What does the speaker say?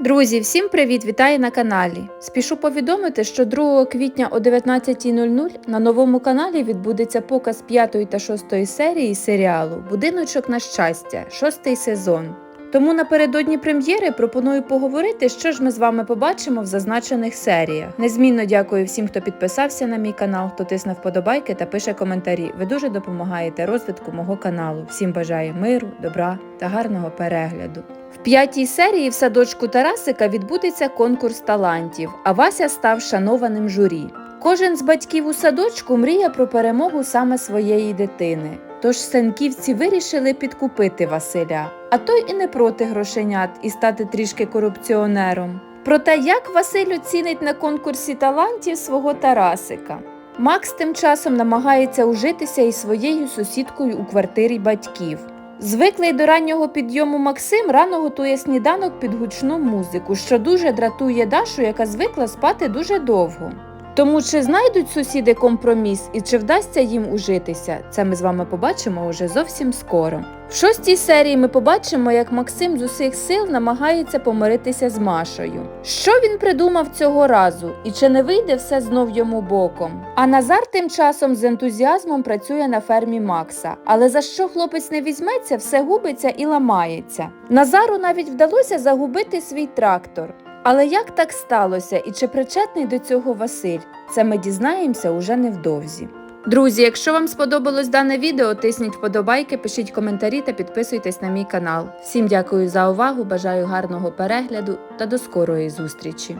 Друзі, всім привіт! Вітаю на каналі. Спішу повідомити, що 2 квітня о 19.00 на новому каналі відбудеться показ 5 та 6 серії серіалу Будиночок на щастя, 6 сезон. Тому напередодні прем'єри пропоную поговорити, що ж ми з вами побачимо в зазначених серіях. Незмінно дякую всім, хто підписався на мій канал, хто тисне вподобайки та пише коментарі. Ви дуже допомагаєте розвитку мого каналу. Всім бажаю миру, добра та гарного перегляду. В п'ятій серії в садочку Тарасика відбудеться конкурс талантів, а Вася став шанованим журі. Кожен з батьків у садочку мріє про перемогу саме своєї дитини. Тож сенківці вирішили підкупити Василя, а той і не проти грошенят і стати трішки корупціонером. Про те, як Василь оцінить на конкурсі талантів свого Тарасика. Макс тим часом намагається ужитися із своєю сусідкою у квартирі батьків. Звиклий до раннього підйому Максим рано готує сніданок під гучну музику, що дуже дратує Дашу, яка звикла спати дуже довго. Тому чи знайдуть сусіди компроміс і чи вдасться їм ужитися, це ми з вами побачимо уже зовсім скоро. В шостій серії ми побачимо, як Максим з усіх сил намагається помиритися з Машою. Що він придумав цього разу, і чи не вийде все знов йому боком? А Назар тим часом з ентузіазмом працює на фермі Макса. Але за що хлопець не візьметься, все губиться і ламається. Назару навіть вдалося загубити свій трактор. Але як так сталося і чи причетний до цього Василь? Це ми дізнаємося уже невдовзі. Друзі, якщо вам сподобалось дане відео, тисніть вподобайки, пишіть коментарі та підписуйтесь на мій канал. Всім дякую за увагу, бажаю гарного перегляду та до скорої зустрічі!